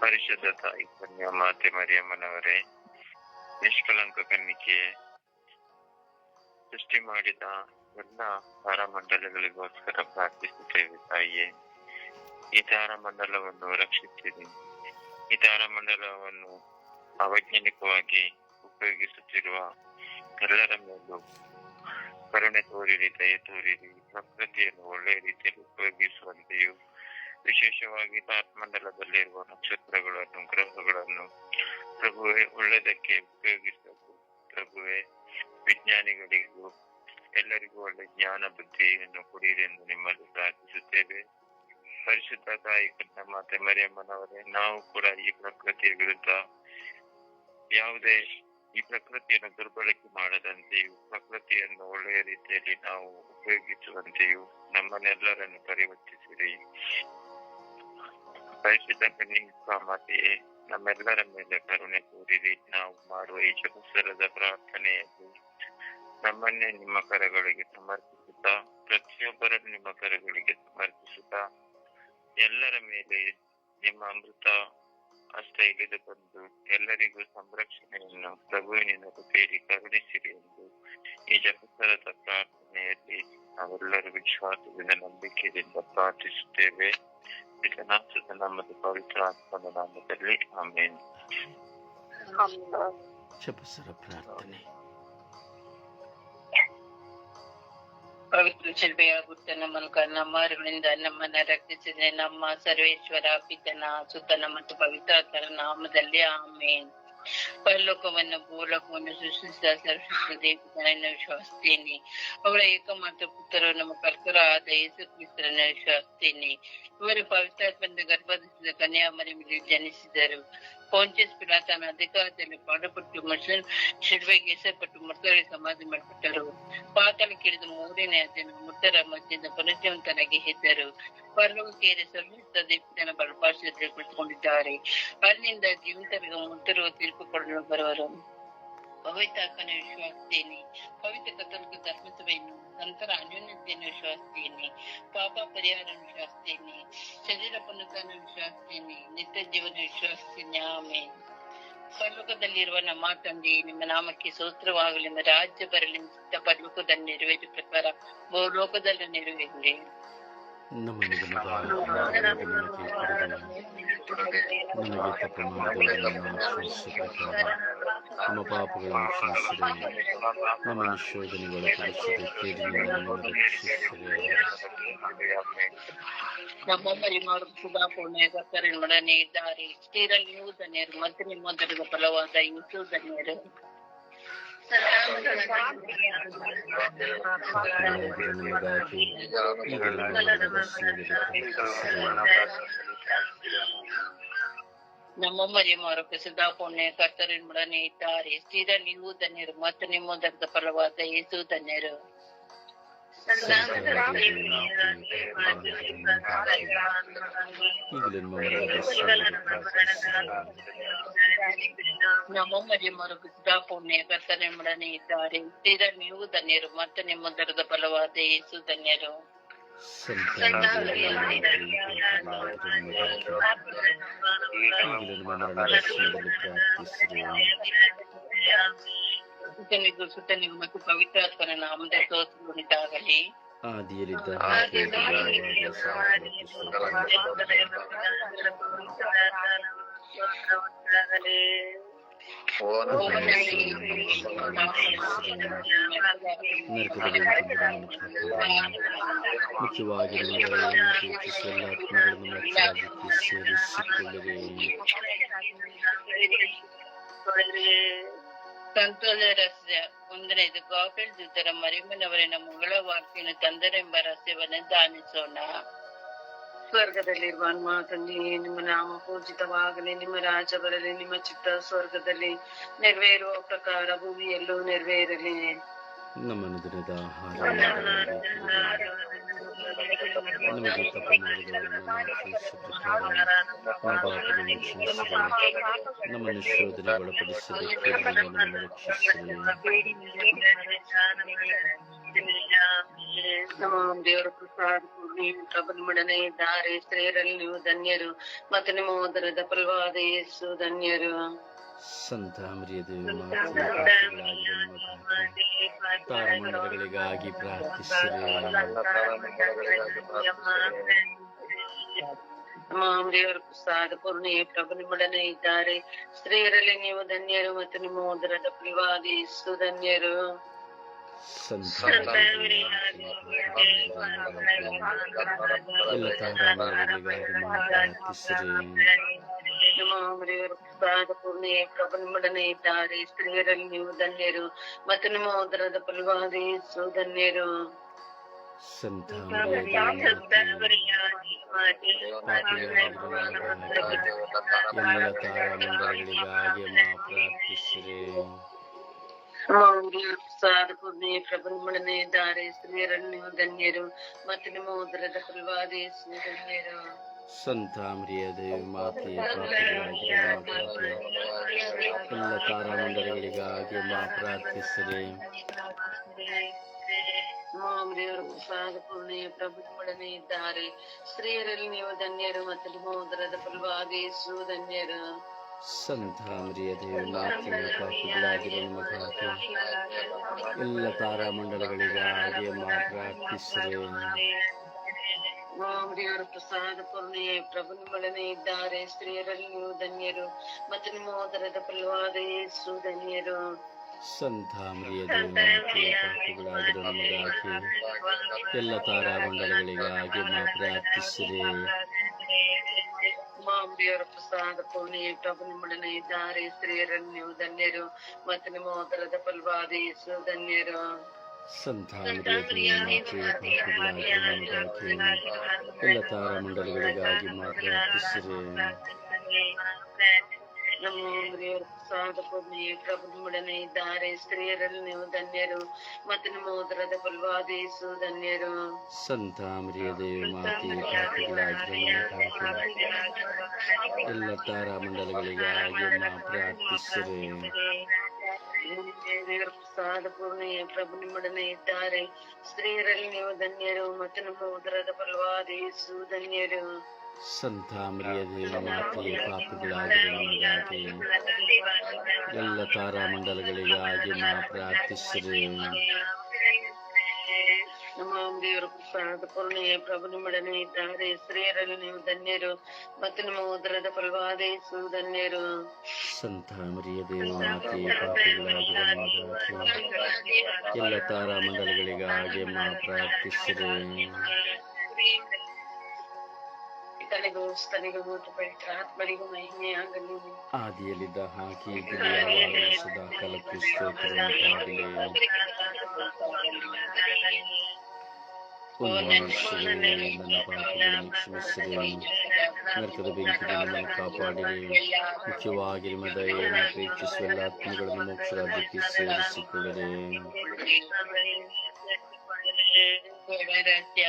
ಪರಿಶುದ್ಧ ತಾಯಿ ಮಾತೆ ಮರಿಯಮ್ಮನವರೇ ನಿಷ್ಕಲಂಕ ಕನ್ನಿಕೆ ಸೃಷ್ಟಿ ಮಾಡಿದ ಎಲ್ಲ ತಾರಾಮಂಡಲಗಳಿಗೋಸ್ಕರ ಪ್ರಾರ್ಥಿಸುತ್ತೇವೆ ತಾಯಿಯೇ. ಈ ತಾರಾಮಂಡಲವನ್ನು ರಕ್ಷಿಸಿರಿ. ಈ ತಾರಾಮಂಡಲವನ್ನು ಅವೈಜ್ಞಾನಿಕವಾಗಿ ಉಪಯೋಗಿಸುತ್ತಿರುವ ಎಲ್ಲರ ಮೇಲೂ ಕರುಣೆ ತೋರಿರಿ, ದಯೆ ತೋರಿರಿ, ಪ್ರಕೃತಿಯನ್ನು ಒಳ್ಳೆಯ ರೀತಿಯಲ್ಲಿ ಉಪಯೋಗಿಸುವಂತೆಯೂ ವಿಶೇಷವಾಗಿ ತಾಪಮಂಡಲದಲ್ಲಿರುವ ನಕ್ಷತ್ರಗಳನ್ನು, ಗ್ರಹಗಳನ್ನು ಪ್ರಭುವೆ ಒಳ್ಳೆಯದಕ್ಕೆ ಉಪಯೋಗಿಸಬೇಕು. ಪ್ರಭುವೆ, ವಿಜ್ಞಾನಿಗಳಿಗೂ ಎಲ್ಲರಿಗೂ ಒಳ್ಳೆ ಜ್ಞಾನ ಬುದ್ಧಿಯನ್ನು ಕೊಡಿರಿ ಎಂದು ನಿಮ್ಮಲ್ಲಿ ಪ್ರಾರ್ಥಿಸುತ್ತೇವೆ. ಪರಿಶುದ್ಧ ತಾಯಿ ಮಾತೆ ಮರಿಯಮ್ಮನವರೇ, ನಾವು ಕೂಡ ಈ ಪ್ರಕೃತಿಯ ವಿರುದ್ಧ ಯಾವುದೇ ಈ ಪ್ರಕೃತಿಯನ್ನು ದುರ್ಬಳಕೆ ಮಾಡದಂತೆಯೂ, ಪ್ರಕೃತಿಯನ್ನು ಒಳ್ಳೆಯ ರೀತಿಯಲ್ಲಿ ನಾವು ಉಪಯೋಗಿಸುವಂತೆಯೂ ನಮ್ಮನ್ನೆಲ್ಲರನ್ನು ಪರಿವರ್ತಿಸಿರಿ. ಪರಿಶುದ್ಧ ಕನ್ನಿಕಾ ಮಾತೆಯೇ ನಮ್ಮೆಲ್ಲರ ಮೇಲೆ ಕರುಣೆ ತೋರಿರಿ ನಾವು ಮಾಡುವ ಈ ಪ್ರಾರ್ಥನೆಯಲ್ಲಿ ನಮ್ಮನ್ನೇ ನಿಮ್ಮ ಕರಗಳಿಗೆ ಸಮರ್ಪಿಸುತ್ತಾ ಪ್ರತಿಯೊಬ್ಬರನ್ನು ನಿಮ್ಮ ಕರಗಳಿಗೆ ಸಮರ್ಪಿಸುತ್ತಾ, ಎಲ್ಲರ ಮೇಲೆ ನಿಮ್ಮ ಅಮೃತ ಅಷ್ಟ ಇಳಿದು ಬಂದು ಎಲ್ಲರಿಗೂ ಸಂರಕ್ಷಣೆಯನ್ನು ಪ್ರಭುವಿನಿಂದ ಸೇರಿ ಕರುಣಿಸಿರಿ ಎಂದು ಈ ಜಪಸರದ ಪ್ರಾರ್ಥನೆಯಲ್ಲಿ ನಾವೆಲ್ಲರೂ ವಿಶ್ವಾಸದಿಂದ ನಂಬಿಕೆಯಿಂದ ಪ್ರಾರ್ಥಿಸುತ್ತೇವೆ. ಪಿತನಾಥದ ನಾಮದ ಪವಿತ್ರ ಆತ್ಮದ ನಾಮದಲ್ಲಿ ಆಮೇನ್ ಜಪಸರ ಪ್ರಾರ್ಥನೆ ಪವಿತ್ರ ಶಿಲ್ಪೆಯಾಗುತ್ತ ಮೂಲಕ ನಮ್ಮ ಅರಿವಿನಿಂದ ನಮ್ಮನ್ನ ರಕ್ಷಿಸಿದೆ ನಮ್ಮ ಸರ್ವೇಶ್ವರ ಪಿತನ ಸುತನ ಮತ್ತು ಪವಿತ್ರಾತ್ಮರ ನಾಮದಲ್ಲಿ ಆಮೇನ್ ಪರಲೋಕವನ್ನು ಭೂಲೋಕವನ್ನು ಸೃಷ್ಟಿಸಿದ ಸರ್ವಶಕ್ತ ದೇವರನ್ನು ವಿಶ್ವಾಸಿಸ್ತೇನೆ ಅವಳ ಏಕಮಾತ್ರ ಪುತ್ರರು ನಮ್ಮ ಕರ್ಕರ ಆದ ಯೇಸು ಕ್ರಿಸ್ತರನ್ನು ವಿಶ್ವಾಸಿಸ್ತೇನೆ ಇವರು ಪವಿತ್ರಾತ್ಮದ ಗರ್ಭಧಿಸಿದ ಕನ್ಯಾಮರಿ ಮೇಲೆ ಜನಿಸಿದರು ಪೋಂಚಸ್ ಪಿಲಾತನ ಅಧಿಕಾರದಲ್ಲಿ ಪಾಡುಪಟ್ಟು ಮಶಿನ್ ಶಿಲ್ವೆಗೆ ಎಸೆಪಟ್ಟು ಮೃತರಿಗೆ ಸಮಾಧಿ ಮಾಡಿಬಿಟ್ಟರು ಪಾಕಲು ಕಿಡಿದು ಮೂರನೇ ದಿನ ಮೃತರ ಮಧ್ಯದ ಪರಿಚಯವಂತನಾಗಿ ಹೆದ್ದರು ಪರ್ವಕೇರಿ ಸರ್ವಿತ ದೀಪನ ಬಲಪಾಶದಲ್ಲಿ ಕುಳಿತುಕೊಂಡಿದ್ದಾರೆ ಅಲ್ಲಿಂದ ಜೀವಿತರಿಗೆ ಮೃತರು ತೀರ್ಪು ಕೊಡಲು ಬರುವರು ಪವಿತ್ರಾತ್ಮನ ವಿಶ್ವಾಸಿಸ್ತೇನೆ ಪವಿತ್ರ ಕಥೋಲಿಕ ಧರ್ಮಸಭೆಯನ್ನು ನಂತರ ಅನ್ಯೋನ್ಯತೆಯನ್ನು ವಿಶ್ವಾಸಿಸ್ತೇನೆ ಪಾಪ ಪರಿಹಾರ ವಿಶ್ವಾಸಿಸ್ತೇನೆ ಶರೀರ ಪುನಃತನ ವಿಶ್ವಾಸಿಸ್ತೇನೆ ನಿತ್ಯ ಜೀವನ ವಿಶ್ವಾಸಿಸ್ತೇನೆ ಆಮೇಲೆ ಪರಲೋಕದಲ್ಲಿರುವ ನಮ್ಮ ತಂದೆ, ನಿಮ್ಮ ನಾಮಕ್ಕೆ ಸೂತ್ರವಾಗಲಿ ರಾಜ್ಯ ಬರಲಿ ಪರಲೋಕದಲ್ಲಿ ನೆರವೇರಿದ ಪ್ರಕಾರ ಬಹುಲೋಕದಲ್ಲಿ ನೆರವೇರಲಿ ನಮಗೆ ಕೊಡು. ನಮಗೆ ತಪ್ಪು ಮಾಡಿದವರನ್ನು ನಾವು ಕ್ಷಮಿಸಿದ ಪ್ರಕಾರ ನಮ್ಮ ಪಾಪಗಳನ್ನು ಕ್ಷಮಿಸಿರಿ ನಮ್ಮ ನಿಶೋಧನೆಗಳ ಪಡಿಸಿದ ಕೇಡಿನಿಂದ ನಮ್ಮನ್ನು ರಕ್ಷಿಸಿರಿ ನಮ್ಮ ಮರಿಮಾರು ಸುಧಾ ಪುಣ್ಯ ಕರ್ತರಿನೊಡನೆ ಇದ್ದಾರೆ ಸ್ತ್ರೀರಲ್ಲಿ ನೀವು ಧನ್ಯರು ಮತ್ತು ನಿಮ್ಮ ದೊರೆದ ಫಲವಾದ ಯೇಸು ಧನ್ಯರು ಪಾಪಗಳಾಗಿರುವ ನಮಗಾಗಿ ಈಗಲೂ ನಮ್ಮ ಮರಣದಲ್ಲಿ ಪ್ರಾರ್ಥಿಸಿರಿ ನಮ್ಮ ಮರಿಮಾರು ಸುಧಾ ಪುಣ್ಯ ಕರ್ತರಿನೊಡನೆ ಇದ್ದಾರೆ ಸ್ತ್ರೀರಲ್ಲಿ ನೀವು ಧನ್ಯರು ಮತ್ತು ನಿಮ್ಮ ದೊರೆದ ಫಲವಾದ ಯೇಸು ಧನ್ಯರು ಈಗಲೂ ನಮ್ಮ ಮರಣದ ಸಮಯದಲ್ಲಿ ಪ್ರಾರ್ಥಿಸಿರಿ ನಮ್ಮ ಮರಿಮಾರು ಸುಧಾ ಪುಣ್ಯ ಕರ್ತರಿನೊಡನೆ ಇದ್ದಾರೆ ಸ್ತ್ರೀರಲ್ಲಿ ನೀವು ಧನ್ಯರು ಮತ್ತು ನಿಮ್ಮ ದೊರೆದ ಫಲವಾದ ಯೇಸು ಧನ್ಯರು ಈಗಲೂ ನಮ್ಮ ಮರಣದ ಸಮಯದಲ್ಲಿ ಪ್ರಾರ್ಥಿಸಿರಿ ಸುತನಿಗೂ ಸುತನಿಗೂ ಮತ್ತು ಪವಿತ್ರಾತ್ಮನ ನಾಮದ ಸ್ತೋತ್ರವುಂಟಾಗಲಿ ಆದಿಯಲ್ಲಿದ್ದ ಹಾಗೆ ಬದಲಾಗುವಾಗ ಸಹ ನರಕದಲ್ಲಿ ಮುಖ್ಯವಾಗಿ ನಮ್ಮಗಳನ್ನು ಪ್ರೀತಿಸುವ ಎಲ್ಲ ಆತ್ಮಗಳನ್ನು ರಕ್ಷಣೆಗೆ ಸೇರಿಸಿಕೊಳ್ಳಿರಿ ಸಂತೋಷ ರಹಸ್ಯ ಒಂದನೇದು ಗಾಫೆಲ್ ದೂತರ ಮರಿಮನವರಿನ ಮಂಗಳ ವಾಕ್ಯನು ತಂದರೆಂಬ ರಹಸ್ಯವನ್ನು ದಾನಿಸೋಣ ಸ್ವರ್ಗದಲ್ಲಿರುವ ಹನುಮ ತಂದೆ ನಿಮ್ಮ ನಾಮ ಪೂಜಿತವಾಗಲಿ ನಿಮ್ಮ ರಾಜ ಬರಲಿ ನಿಮ್ಮ ಚಿತ್ತ ಸ್ವರ್ಗದಲ್ಲಿ ನೆರವೇರುವ ಪ್ರಕಾರ ಭೂಮಿಯಲ್ಲೂ ನೆರವೇರಲಿ. ನಮ್ಮ ದಿನದ ಆಹಾರ ನಮ್ಮನ್ನು ಶೋಧನೆ ಒಳಪಡಿಸಬೇಕು ದೇವರ ಪ್ರಸಾದ ಪ್ರಬಲಮಡನೆ ಇದ್ದಾರೆ ಸ್ತ್ರೀಯರಲ್ಲಿ ನೀವು ಧನ್ಯರು ಮತ್ತು ನಿಮ್ಮ ಉದರದ ಫಲವಾದ ಯೇಸು ಧನ್ಯರು ಸಂತ ಮರಿಯದೇವಿ ಮಾತೆ ಪಾಪಿಗಳಾಗಿರುವ ನಮಗಾಗಿ ತಾರಮಂಡಲಗಳಿಗಾಗಿ ಪ್ರಾರ್ಥಿಸಿರಿ ನಮ್ಮ ದೇವರ ಪ್ರಸಾದ ಪೂರ್ಣಿ ಪ್ರಬಲಮಡನೆ ಇದ್ದಾರೆ ಸ್ತ್ರೀಯರಲ್ಲಿ ನೀವು ಧನ್ಯರು ಮತ್ತು ನಿಮ್ಮ ಉದರದ ಫಲವಾದ ಯೇಸು ಧನ್ಯರು ಸಂತ ಮರಿಯದೇವಿ ಎಲ್ಲ ತಾರಮಂಡಲಗಳಿಗಾಗಿ ಪ್ರಾರ್ಥಿಸಿರಿ ನಮ್ಮ ದೇವರ ಪ್ರಸಾದ ಪೂರ್ಣಿ ಪ್ರಬಲಮಡನೆ ಇದ್ದಾರೆ ಸ್ತ್ರೀಯರಲ್ಲಿ ನೀವು ಧನ್ಯರು ಮತ್ತು ನಿಮ್ಮ ಉದರದ ಫಲವಾದ ಯೇಸು ಧನ್ಯರು ಸಂತ ಮರಿಯದೇವಿ ಎಲ್ಲ ತಾರಮಂಡಲಗಳಿಗಾಗಿ ಮಾ ಪ್ರಾರ್ಥಿಸಿರಿ ಪ್ರಸಾದ ಪೂರ್ಣಿ ಪ್ರಬಲಮಡನೆ ಇದ್ದಾರೆ ಸ್ತ್ರೀಯರಲ್ಲಿ ನೀವು ಧನ್ಯರು ಮತ್ತು ನಿಮ್ಮ ಉದರದ ಫಲವಾದ ಯೇಸು ಧನ್ಯರು ಸಂತ ದೇವಿ ಮಾತೆ ಪಾಪಿಗಳಾಗಿರುವ ಎಲ್ಲ ತಾರಾಮಂಡಲಗಳಿಗಾಗಿ ಮಾ ಪ್ರಾರ್ಥಿಸಿರಿ. ದೇವರ ಪ್ರಸಾದ ಪೂರ್ಣಿ ಪ್ರಬಲಮಡನೆ ಇದ್ದಾರೆ. ಸ್ತ್ರೀಯರಲ್ಲಿ ನೀವು ಧನ್ಯರು ಮತ್ತು ಮೋದರದ ಫಲವಾಗಿ ಯೇಸು ಧನ್ಯರು. ಸಂತ ಮರಿಯದೇವಿ ಮಾತೆ ಪಾಪಿಗಳಾಗಿರುವ ನಮಗಾಗಿ ಎಲ್ಲ ತಾರಾಮಂಡಲಗಳಿಗಾಗಿ ಮಾ ಪ್ರಾರ್ಥಿಸಿರಿ. ದೇವರ ಪ್ರಸಾದ ಪೂರ್ಣಿ ಪ್ರಬಲಮಡನೆ ಇದ್ದಾರೆ ಸ್ತ್ರೀಯರಲ್ಲಿ ನೀವು ಧನ್ಯರು ಮತ್ತು ನಿಮ್ಮ ಉದರದ ಫಲವಾದ ಯೇಸು ಧನ್ಯರು ಸಂತ ಮರಿಯದೇವಿ ಮಾತೆ ಪಾಪಿಗಳಾಗಿರುವ ನಮಗಾಗಿ ಎಲ್ಲ ತಾರಾಮಂಡಲಗಳಿಗಾಗಿ ಮಾ ಪ್ರಾರ್ಥಿಸಿರಿ ದೇವರ ಪ್ರಸಾದ ಪೂರ್ಣಿ ಪ್ರಬಲಮಡನೆ ಇದ್ದಾರೆ ಸ್ತ್ರೀಯರಲ್ಲಿ ನೀವು ಧನ್ಯರು ಮತ್ತು ನಿಮ್ಮ ಉದರದ ಫಲವಾದ ಯೇಸು ಧನ್ಯರು ಸಂತ ಮರಿಯದೇವಿ ಮಾತೆ ಪಾಪಿಗಳಾಗಿರುವ ನಮಗಾಗಿ ಎಲ್ಲ ತಾರಾಮಂಡಲಗಳಿಗಾಗಿ ಮಾತ್ರ ಪ್ರಾರ್ಥಿಸಿರಿ ನಮ್ಮ ದೇವರ ಪ್ರಸಾದ ಇದ್ದಾರೆ. ಸ್ತ್ರೀಯರಲ್ಲಿ ನೀವು ಧನ್ಯರು. ಮತ್ತು ನಮ್ಮ ಉದರದ ಫಲವಾದ ಯೇಸು ಧನ್ಯರು. ಸಂತ ದೇವಿ ಮಾತೆ ಎಲ್ಲ ತಾರಾಮಂಡಲಗಳಿಗಾಗಿ ಮಾ ಪ್ರಾರ್ಥಿಸಿರಿ ಪೂರ್ಣಯ ಪ್ರಭು ಪ್ರಬಲಮಡನೆ ಇದ್ದಾರೆ. ಸ್ತ್ರೀಯರಲ್ಲಿ ನೀವು ಧನ್ಯರು ಮತ್ತು ನಮ್ಮ ಉದರದ ಫಲವಾದ ಯೇಸು ಧನ್ಯರು. ಸಂತ ಮರಿಯ ದೇವಮಾತೆಯ ನಮಗಾಗಿ ಎಲ್ಲ ತಾರಾಮಂಡಲಗಳಿಗಾಗಿ ಮಾ ಪ್ರಾರ್ಥಿಸಿರಿ ನಮ್ಮ ದೇವರ ಪ್ರಸಾದ ಪ್ರಭು ನಿಮ್ಮೊಡನೆ ಇದ್ದಾರೆ. ಸ್ತ್ರೀಯರಲ್ಲಿ ನೀವು ಧನ್ಯರು ಮತ್ತು ನಿಮ್ಮ ಉದರದ ಫಲವಾದ ಯೇಸು ಧನ್ಯರು. ಸಂತ ಮರಿಯದೇವಿ ಮಾತೆ ಪಾಪಿಗಳಾಗಿರುವ ನಮಗಾಗಿ ಎಲ್ಲ ತಾರಾಮಂಡಲಗಳಿಗಾಗಿ ಮಾ ಪ್ರಾರ್ಥಿಸಿದೆ. ಆದಿಯಲ್ಲಿದ್ದ ಹಾಕಿ ಸದಾ ಸ್ತೋತ್ರವಾಗಲಿ ನರಕದ ಬೆಂಕಿಗೆ ನಮ್ಮನ್ನು ಕಾಪಾಡಿರಿ ಮುಖ್ಯವಾಗಿ ನಿಮ್ಮ ದಯೆಯನ್ನು ಪ್ರೀತಿಸುವ ಎಲ್ಲ ಆತ್ಮಗಳನ್ನು ಮೋಕ್ಷ ರಾಜ್ಯಕ್ಕೆ ಸೇರಿಸಿಕೊಳ್ಳಿರಿ ರಾಜ್ಯ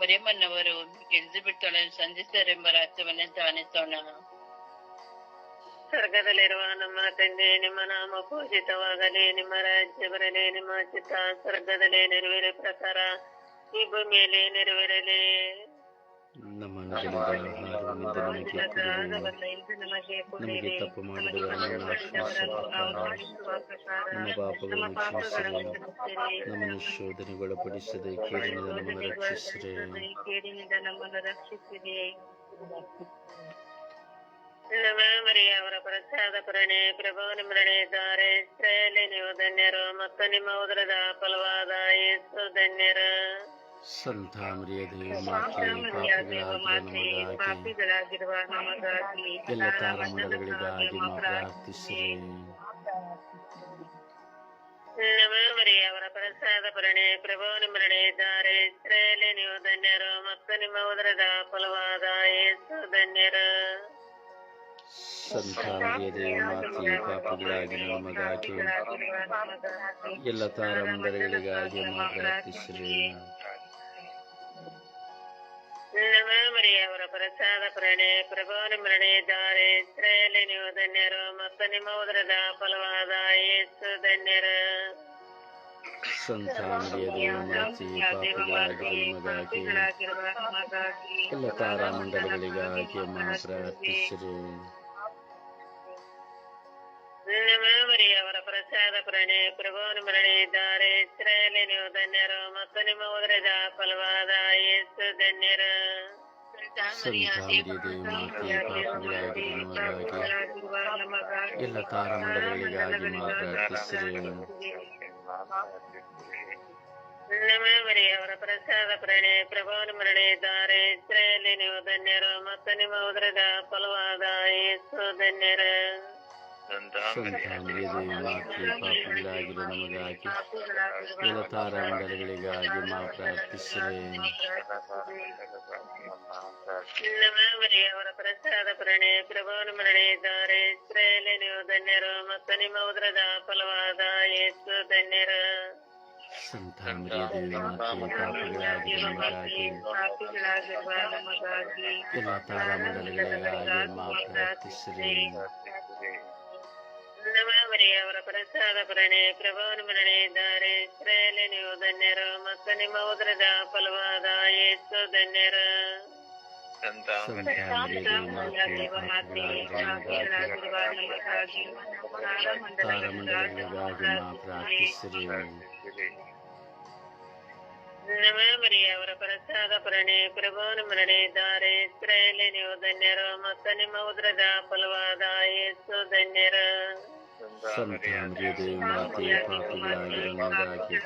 ಮರಿಯಮ್ಮನವರು ಗೆದ್ದು ಬಿಟ್ಟಳನ್ನು ಸಂಧಿಸರೆಂಬ ರಾಜ್ಯವನ್ನೇ ಧ್ಯಾನಿಸೋಣ ಸ್ವರ್ಗದಲ್ಲಿರುವ ನಮ್ಮ ತಂದೆ ನಿಮ್ಮ ನಾಮ ಪೂಜಿತವಾಗಲಿ ನಿಮ್ಮ ರಾಜ್ಯ ಬರಲಿ ನಿಮ್ಮ ಚಿತ್ತ ಸ್ವರ್ಗದಲ್ಲಿ ನೆರವೇರೋ ಪ್ರಕಾರ ಈ ಭೂಮಿಯಲ್ಲಿ ನೆರವೇರಲಿ. ನಮ್ಮ ನಮಗೆ ತಪ್ಪು ಮಾಡಿದವರನ್ನು ನಮ್ಮ ಪಾಪಗಳನ್ನು ಕ್ಷಮಿಸಿರಿ ನಮ್ಮನ್ನು ಶೋಧನೆಗೊಳಪಡಿಸದೆ ಕೇಳಿನಿಂದ ನಮ್ಮನ್ನು ರಕ್ಷಿಸಿರಿ. ಕೇಡಿನಿಂದ ನಮ್ಮನ್ನು ರಕ್ಷಿಸಿರಿ. ನಮ್ಮ ಮರಿಯ ಅವರ ಪ್ರಸಾದ ಪರಣೆ ಪ್ರಭು ನಿಮ್ಮರಣೆ ಇದ್ದಾರೆ. ಇಸ್ರಾಯೇಲಿ ನೀವು ಧನ್ಯರು ಮತ್ತು ನಿಮ್ಮ ಉದರದ ಫಲವಾದ ಯೇಸು ಧನ್ಯರು. ಸಂತ ಮರಿಯ ದೇವ ಮಾತೆ ಪಾಪಿಗಳಾಗಿರುವ ನಮಗಾಗಿ ಎಲ್ಲ ತಾರಮಂಡಲಗಳಿಗಾಗಿ ಮಾ ಪ್ರಾರ್ಥಿಸಿರಿ ನಮ್ಮ ಮರಿಯ ಅವರ ಪ್ರಸಾದ ಪರಣೆ ಪ್ರಭು ನಿಮ್ಮರಣೆ ಇದ್ದಾರೆ ಇಸ್ರಾಯೇಲಿ ನೀವು ಧನ್ಯರು ಮತ್ತು ನಿಮ್ಮ ಉದರದ ಫಲವಾದ ಯೇಸು ಧನ್ಯರು ಸಂತ ಮರಿಯ ದೇವ ಮಾತೆ ಪಾಪಿಗಳಾಗಿ ನಮಗಾಗಿ ಎಲ್ಲ ತಾರಮಂಡಲಗಳಿಗಾಗಿ ಮಾ ಪ್ರಾರ್ಥಿಸಿರಿ ನಮ್ಮ ಮರಿಯವರ ಪ್ರಸಾದ ಪ್ರಣೆ ಪ್ರಭು ನಿಮ್ಮರಣೆ ಇದ್ದಾರೆ ಇಸ್ರಾಯೇಲಿ ನೀವು ಧನ್ಯರು ಮತ್ತು ನಿಮ್ಮ ಉದರದ ಫಲವಾದ ಯೇಸು ಧನ್ಯರು ಸಂತಾನದ ಮಾತೆ ಪಾಪಿಗಳಾಗಿರುವ ನಮಗಾಗಿ ಎಲ್ಲ ತಾರಾಮಂಡಲಗಳಿಗಾಗಿ ಅಮ್ಮ ಪ್ರಾರ್ಥಿಸಿರಿ ಅವರ ಪ್ರಸಾದ ಪ್ರಣೆ ಪ್ರಭುವನ ಮರಣೆ ಇದ್ದಾರೆ ಇಸ್ರಾಯೇಲಿ ನೀವು ಧನ್ಯರು ಮತ್ತು ನಿಮ್ಮ ಉದರದ ಫಲವಾದ ಯೇಸು ಧನ್ಯರು ಸಂತಾನದ ಮಾತೆ ಪಾಪಿಗಳಾಗಿರುವ ನಮಗಾಗಿ ಎಲ್ಲ ತಾರಾಮಂಡಲಗಳಿಗಾಗಿ ಅಮ್ಮ ಪ್ರಾರ್ಥಿಸಿರಿ ಅವರ ಪ್ರಸಾದ ಪ್ರಣೆ ಪ್ರಭುವನ ಮರಣೆ ಇದ್ದಾರೆ ಇಸ್ರಾಯೇಲಿ ನೀವು ಧನ್ಯರು ಮತ್ತು ನಿಮ್ಮ ಉದರದ ಫಲವಾದ ಯೇಸು ಧನ್ಯರು ಸಂತಾನದ ಮಾತೆ ಪಾಪಿಗಳಾಗಿರುವ ನಮಗಾಗಿ ಎಲ್ಲ ತಾರಾಮಂಡಲಗಳಿಗಾಗಿ ಅಮ್ಮ ಪ್ರಾರ್ಥಿಸಿರಿ ಅವರ ಪ್ರಸಾದ ಪ್ರಣೆ ಪ್ರಭುವನ ಮರಣೆ ಇದ್ದಾರೆ ಇಸ್ರಾಯೇಲಿ ನೀವು ಧನ್ಯರು ಮತ್ತು ನಿಮ್ಮ ಉದರದ ಫಲವಾದ ಯೇಸು ಧನ್ಯರು ಸಂತಾನದ ಮಾತೆ ಪಾಪಿಗಳಾಗಿರುವ ನಮಗಾಗಿ ಎಲ್ಲ ತಾರಾಮಂಡಲಗಳಿಗಾಗಿ ಅಮ್ಮ ಪ್ರಾರ್ಥಿಸಿರಿ ಅವರ ಪ್ರಸಾದ ಪ್ರಣೆ, ಪ್ರಭಾವನ ಮರಣೆ ಇದ್ದಾರೆ ಇಸ್ರಾಯೇಲಿ ನೀವು ಧನ್ಯರು, ಮತ್ತು ನಿಮ್ಮ ಉದರದ ಫಲವಾದ ಯೇಸು ಧನ್ಯರು. ಪ್ರಾರ್ಥಿಸಿರಿ ಅವರ ಪ್ರಸಾದ ಪ್ರಣೆ, ಪ್ರಭುವನ ಮರಣಿದ್ದಾರೆ ಇಸ್ರಾಯೇಲಿ ನೀವು ಧನ್ಯರು, ಮತ್ತು ನಿಮ್ಮ ಉದರದ ಫಲವಾದ ಯೇಸು ಧನ್ಯರು. ಸಂತಾನದ ಮಾತೆ ಪಾಪಿಯಾಗಿರುವುದಾಗಿ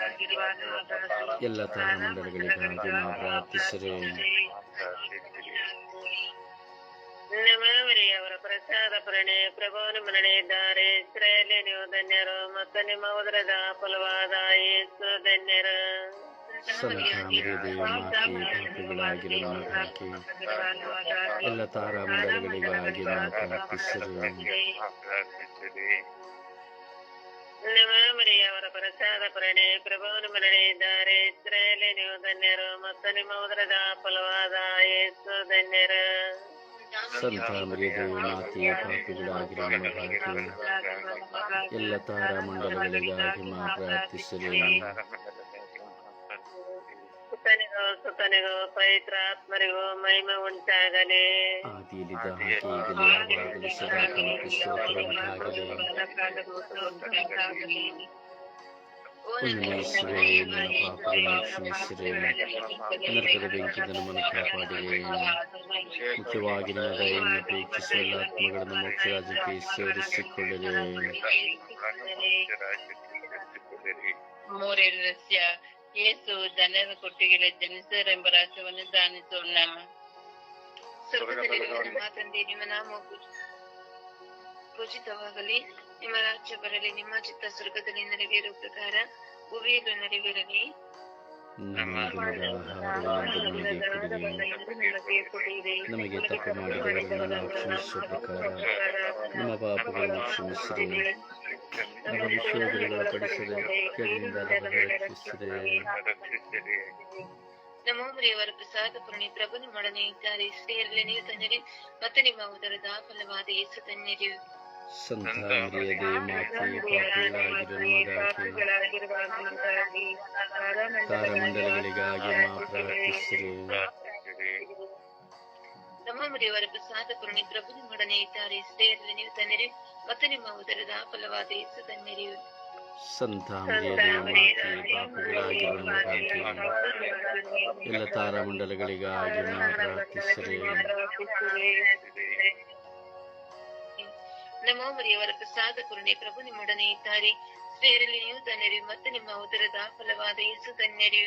ಎಲ್ಲ ತಾರಾಮಂಡಲಗಳಿಗಾಗಿ ನಾವು ಪ್ರಾರ್ಥಿಸಿರಿ ಪ್ರಸಾದ ಪ್ರಣೆ ಪ್ರಭುವನ ಮರಣೆ ಇದ್ದಾರೆ ಇಸ್ರಾಯೇಲಿ ನೀವು ಧನ್ಯರು ಮತ್ತು ನಿಮ್ಮ ಉದರದ ಫಲವಾದ ಯೇಸು ಧನ್ಯರು ಸಂತಾನದ ಮಾತೆ ಪಾಪಿಗಳಾಗಿರುವ ನಮಗಾಗಿ ಎಲ್ಲ ತಾರಾಮಂಡಲಗಳಿಗಾಗಿ ಅಮ್ಮ ಪ್ರಾರ್ಥಿಸಿರಿ ಅವರ ಪ್ರಸಾದ ಪ್ರಣೆ ಪ್ರಭುವನ ಮರಣೆ ಇದ್ದಾರೆ ಇಸ್ರಾಯೇಲಿ ನೀವು ಧನ್ಯರು ಮತ್ತು ನಿಮ್ಮ ಉದರದ ಫಲವಾದ ಯೇಸು ಧನ್ಯರು ಸಂತಾನದ ಮಾತೆ ಪಾಪಿಗಳಾಗಿರುವ ನಮಗಾಗಿ ಎಲ್ಲ ತಾರಾಮಂಡಲಗಳಿಗಾಗಿ ಅಮ್ಮ ಪ್ರಾರ್ಥಿಸಿರಿ ಸುತನಿಗೋ ಪವಿತ್ರ ಪವಿತ್ರಾತ್ಮರಿಗೂ ಮಹಿಮೆ ಉಂಟಾಗಲಿ. ಆದಿಯಲ್ಲಿದ್ದ ಹಾಗೆ ಈಗಲೂ ನನ್ನ ನರಕದ ಬೆಂಕಿಯಿಂದ ನಮ್ಮನ್ನು ಮುಖ್ಯವಾಗಿ ಎಲ್ಲ ಆತ್ಮಗಳನ್ನು ಮುಖ್ಯರಾಜಕ್ಕೆ ರಾಜ್ಯಕ್ಕೆ ಮೂರೇ ನೃತ್ಯ ಯೇಸು ಜನರ ಕೊಟ್ಟಿಗೆಲೆ ಜನಿಸರೆಂಬ ರಾಜ್ಯವನ್ನು ದಾನಿಸೋಣ ಸ್ವರ್ಗದಲ್ಲಿರುವ ನಮ್ಮ ತಂದೆ ನಿಮ್ಮ ನಾಮ ಪೂಜ- ಪೂಜಿತವಾಗಲಿ. ನಿಮ್ಮ ರಾಜ್ಯ ಬರಲಿ ನಿಮ್ಮ ಚಿತ್ತ ಸ್ವರ್ಗದಲ್ಲಿ ನೆರವೇರುವ ಪ್ರಕಾರ ಭೂಮಿಯಲ್ಲೂ ನೆರವೇರಲಿ. ನಮಗೆ ತಪ್ಪು ಮಾಡಿದವರನ್ನು ಕ್ಷಮಿಸುವ ಪ್ರಕಾರ ನಮ್ಮ ಪಾಪಗಳನ್ನು ಕ್ಷಮಿಸಿರಿ. ನಮಗೆ ಶೋಧನೆಗಳ ಪಡಿಸದೆ ಪ್ರಸಾದ ಪೂರ್ಣಿ ಪ್ರಭು ನಿಮ್ಮೊಡನೆ ಇದ್ದಾರೆ. ಸೇರಲಿ ನೀವು ತನ್ನರಿ ಮತ್ತು ನಿಮ್ಮ ಉದರದ ಫಲವಾದ ನಮ್ಮ ಮರಿಯವರ ಪ್ರಸಾದ ಪೂರ್ಣಿ ಪ್ರಭು ನಿಮ್ಮೊಡನೆ ಇದ್ದಾರೆ. ಸ್ನೇಹದಲ್ಲಿ ನೀವು ತನ್ನಿರಿ. ಮತ್ತು ನಿಮ್ಮ ಉದರದ ಫಲವಾದ ಯೇಸು ತನ್ನರಿ. ಸಂತಾನರಿಯದೆ ಮಾತೆ ಪಾಪಿಗಳಾಗಿರುವ ನಮಗಾಗಿ ಎಲ್ಲ ತಾರಾಮಂಡಲಗಳಿಗಾಗಿ ಮಾ ಪ್ರಾರ್ಥಿಸಿರಿ. ನಮ್ಮ ಮರಿಯವರ ಪ್ರಸಾದ ಪೂರ್ಣಿ ಪ್ರಭು ನಿಮ್ಮೊಡನೆ ಇದ್ದಾರೆ. ಸ್ನೇಹರಲ್ಲಿ ನೀವು ತನ್ನರಿ. ಮತ್ತು ನಿಮ್ಮ ಉದರದ ಫಲವಾದ ಯೇಸು ತನ್ನರಿ.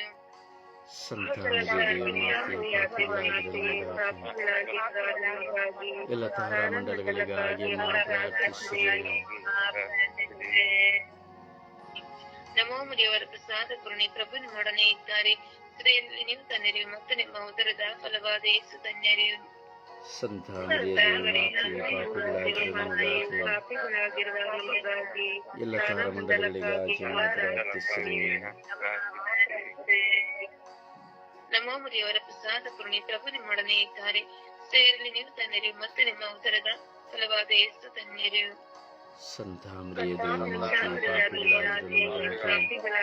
ಪಾಪಿಗಳಾಗಿರುವ ಎಲ್ಲ ತಾರಾಮಂಡಲಗಳಿಗಾಗಿ ಮಂಡಲಗಳಿಗಾಗಿ ನಮ್ಮ ಮರಿಯವರ ಪ್ರಸಾದ ಪ್ರಭು ನಿಮ್ಮೊಡನೆ ಇದ್ದಾರೆ. ಸ್ತ್ರೀಯಲ್ಲಿ ನೀವು ತನ್ನರಿ ಮತ್ತು ನಿಮ್ಮ ಉದರದ ಫಲವಾದ ಯೇಸು ತನ್ನರಿ ಸಂತಾನರಿಯದೆ ಮಾತೆ ಪಾಪಿಗಳಾಗಿರುವ ನಮಗಾಗಿ ಎಲ್ಲ ತಾರಮಂಡಲಗಳಿಗಾಗಿ ಮಾ ಪ್ರಾರ್ಥಿಸಿರಿ ಮರಿಯವರ ಪ್ರಸಾದ ಪೂರ್ಣಿ ಪ್ರಭು ನಿಮ್ಮೊಡನೆ ಇದ್ದಾರೆ. ಸ್ತ್ರೀಯರಲ್ಲಿ ನೀವು ತನ್ನಿರಿ ಮತ್ತು ನಿಮ್ಮ ಉದರದ ಫಲವಾದ ಯೇಸು ತನ್ನಿರಿ ಸಂತಾಮರಿಯ ಪ್ರಾರ್ಥಿಸಿರಿ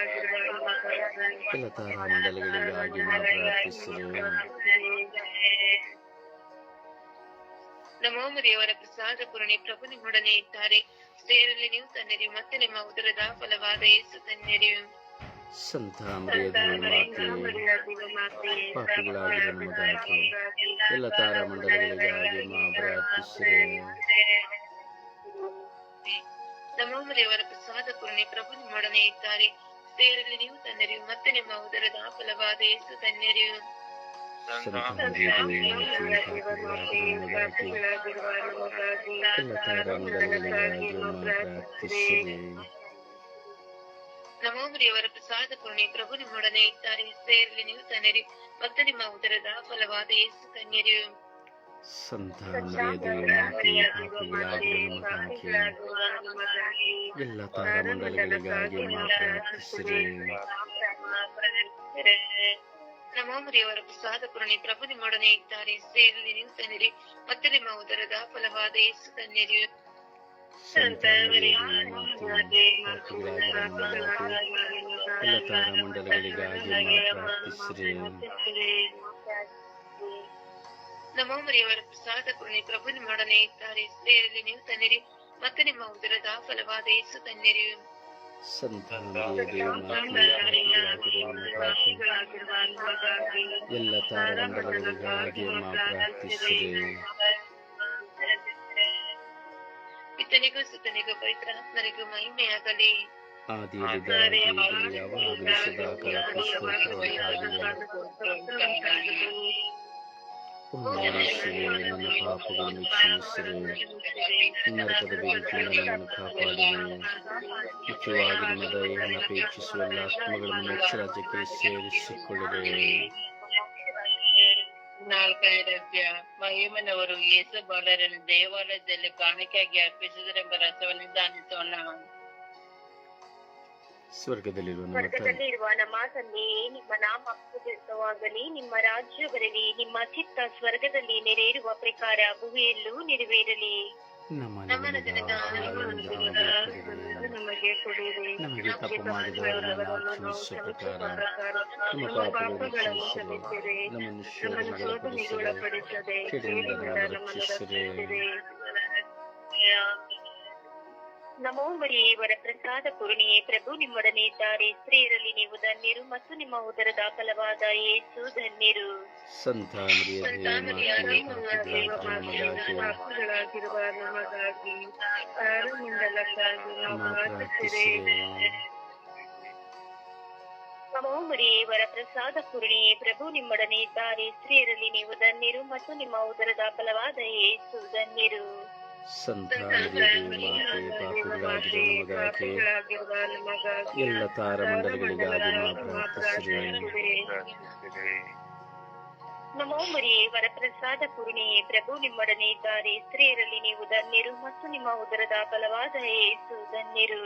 ನಮೋ ಮರಿಯವರ ಪ್ರಸಾದ ಪೂರ್ಣಿ ಪ್ರಭು ನಿಮ್ಮೊಡನೆ ಇದ್ದಾರೆ. ಸ್ತ್ರೀಯರಲ್ಲಿ ನೀವು ತನ್ನಿರಿ ಮತ್ತೆ ನಿಮ್ಮ ಉದರದ ಫಲವಾದ ಯೇಸು ತನ್ನಿರಿ ಸಂತಾಮರಿಯ ದೇವಮಾತೆ ಪಾಪಿಗಳಾಗಿರುವ ನಮಗಾಗಿ ಎಲ್ಲ ತಾರಾಮಂಡಲಗಳಿಗಾಗಿ ನಾವು ಪ್ರಾರ್ಥಿಸಿರಿ ನಮೋ ಮರಿಯವರ ಪ್ರಸಾದ ಪೂರ್ಣಿ ಪ್ರಭು ನಿಮ್ಮೊಡನೆ ಇದ್ದಾರೆ ಸ್ತ್ರೀಯರಲ್ಲಿ ನೀವು ತನ್ನಿರಿ ಮತ್ತೆ ನಿಮ್ಮ ಉದರದ ಫಲವಾದ ಯೇಸು ತನ್ನಿರಿ ಸಂತಾಮರಿಯ ದೇವಮಾತೆ ಪಾಪಿಗಳಾಗಿರುವ ನಮಗಾಗಿ ಎಲ್ಲ ತಾರಾಮಂಡಲಗಳಿಗಾಗಿ ನಾವು ಪ್ರಾರ್ಥಿಸಿರಿ ನಮೋ ಮರಿಯವರ ಪ್ರಸಾದ ಪೂರ್ಣಿ ಪ್ರಭು ನಿಮ್ಮೊಡನೆ ಇದ್ದಾರೆ. ಸ್ತ್ರೀಯರಲ್ಲಿ ನೀವು ತನ್ನಿರಿ ಮತ್ತೆ ನಿಮ್ಮ ಉದರದ ಫಲವಾದ ಯೇಸು ತನ್ನಿರಿ ನಮಗಾಗಿ ಎಲ್ಲ ತಾರಾಮಂಡಲಗಳಿಗಾಗಿ ಪ್ರಾರ್ಥಿಸಿರಿ ನಮೋ ಪ್ರಸಾದ ಪೂರ್ಣಿ ಪ್ರಭು ನಿಮ್ಮೊಡನೆ ಇದ್ದಾರೆ. ಸ್ತ್ರೀಯರಲ್ಲಿ ನೀವು ತನ್ನಿರಿ ಮತ್ತೆ ನಿಮ್ಮ ಉದರದ ಫಲವಾದ ಯೇಸು ತನ್ನಿರಿ ಎಲ್ಲ ತಾರಾಮಂಡಲಗಳಿಗಾಗಿ ನಾವು ಪ್ರಾರ್ಥಿಸಿರಿ ನಮೋ ಮರಿಯವರ ಪ್ರಸಾದ ಪೂರ್ಣಿ ಪ್ರಭು ನಿಮ್ಮೊಡನೆ ಇದ್ದಾರೆ ಸ್ತ್ರೀಯರಲ್ಲಿ ನೀವು ತನ್ನಿರಿ ಮತ್ತೆ ನಿಮ್ಮ ಉದರದ ಫಲವಾದ ಯೇಸು ತನ್ನಿರಿ ಎಲ್ಲ ತಾರಾಮಂಡಲಗಳಿಗಾಗಿ ಮಾ ಪ್ರಾರ್ಥಿಸಿರಿ. ಪುಣ್ಯನಾಶಿಯೇ ನನ್ನ ಪಾಪಗಳನ್ನು ಕ್ಷಮಿಸಿರಿ ನರಕದ ಬೆಂಕಿಯಿಂದ ನನ್ನನ್ನು ಕಾಪಾಡಿರಿ ಮುಖ್ಯವಾಗಿ ನಿಮ್ಮ ದಯೆಯನ್ನು ಅಪೇಕ್ಷಿಸುವ ಎಲ್ಲ ಆತ್ಮಗಳನ್ನು ಮೋಕ್ಷ ರಾಜ್ಯಕ್ಕೆ ಸೇರಿಸಿಕೊಳ್ಳಿರಿ ನಾಲ್ಕನೇ ರಹಸ್ಯ ಮಹಿಮನವರು ಯೇಸು ಬಾಲರನ್ನು ದೇವಾಲಯದಲ್ಲಿ ಕಾಣಿಕೆಯಾಗಿ ಅರ್ಪಿಸಿದರೆಂಬ ರಸವನ್ನು ದಾನಿಸೋಣ ಸ್ವರ್ಗದಲ್ಲಿರುವ ನಮ್ಮ ಸ್ವರ್ಗದಲ್ಲಿರುವ ನಮ್ಮ ತಂದೆಯೇ ನಿಮ್ಮ ನಾಮ ಪೂಜಿತವಾಗಲಿ ನಿಮ್ಮ ರಾಜ್ಯ ಬರಲಿ ನಿಮ್ಮ ಚಿತ್ತ ಸ್ವರ್ಗದಲ್ಲಿ ನೆರೆಯಿರುವ ಪ್ರಕಾರ ಭೂಮಿಯಲ್ಲೂ ನೆರವೇರಲಿ. ನಮ್ಮ ನಮಗೆ ಕೊಡಿರಿ ನಮಗೆ ಮಾಡಿದವರನ್ನು ಕ್ಷಮಿಸುವ ಪ್ರಕಾರ. ನಮ್ಮ ಪಾಪಗಳನ್ನು ಕ್ಷಮಿಸಿರಿ ನಮ್ಮನ್ನು ನಮ್ಮನ್ನು ಶೋಧನೆಗೆ ಶೋಧನೆಗೊಳಪಡಿಸಿರಿ ಒಳಪಡಿಸದೆ ಕೆಡುವಿನಿಂದ ಕೇಡಿನಿಂದ ನಮ್ಮನ್ನು ರಕ್ಷಿಸಿರಿ. ನಮೋ ಪ್ರಸಾದ ಪೂರ್ಣಿಯೇ ಪ್ರಭು ನಿಮ್ಮೊಡನೆ ಇದ್ದಾರೆ. ಸ್ತ್ರೀಯರಲ್ಲಿ ನೀವು ಧನ್ಯರು ಮತ್ತು ನಿಮ್ಮ ಉದರದ ಫಲವಾದ ಯೇಸು ಧನ್ಯರು. ಪಾಪಿಗಳಾಗಿರುವ ನಮಗಾಗಿ ಆರಮಿಂದಲಕ್ಕಾಗಿ ನಾವು ನಮೋ ಪೂರ್ಣಿಯೇ ಪ್ರಭು ನಿಮ್ಮೊಡನೆ ಇದ್ದಾರೆ. ಸ್ತ್ರೀಯರಲ್ಲಿ ನೀವು ಧನ್ಯರು ಮತ್ತು ನಿಮ್ಮ ಉದರದ ಫಲವಾದ ಯೇಸು ಧನ್ಯರು. ಸಂತಾಮರಿಯ ಮಾತೆ ಪಾಪಿಗಳಾಗಿರುವ ನಮಗಾಗಿ ಎಲ್ಲ ತಾರಮಂಡಲಗಳಿಗಾಗಿ ಪ್ರಾರ್ಥಿಸಿರಿ ನಮೋ ಮರಿಯೇ ವರಪ್ರಸಾದ ಪೂರ್ಣಿಯೇ ಪ್ರಭು ನಿಮ್ಮೊಡನೆ ಇದ್ದಾರೆ. ಸ್ತ್ರೀಯರಲ್ಲಿ ನೀವು ಧನ್ಯರು ಮತ್ತು ನಿಮ್ಮ ಉದರದ ಫಲವಾದ ಯೇಸು ಧನ್ಯರು.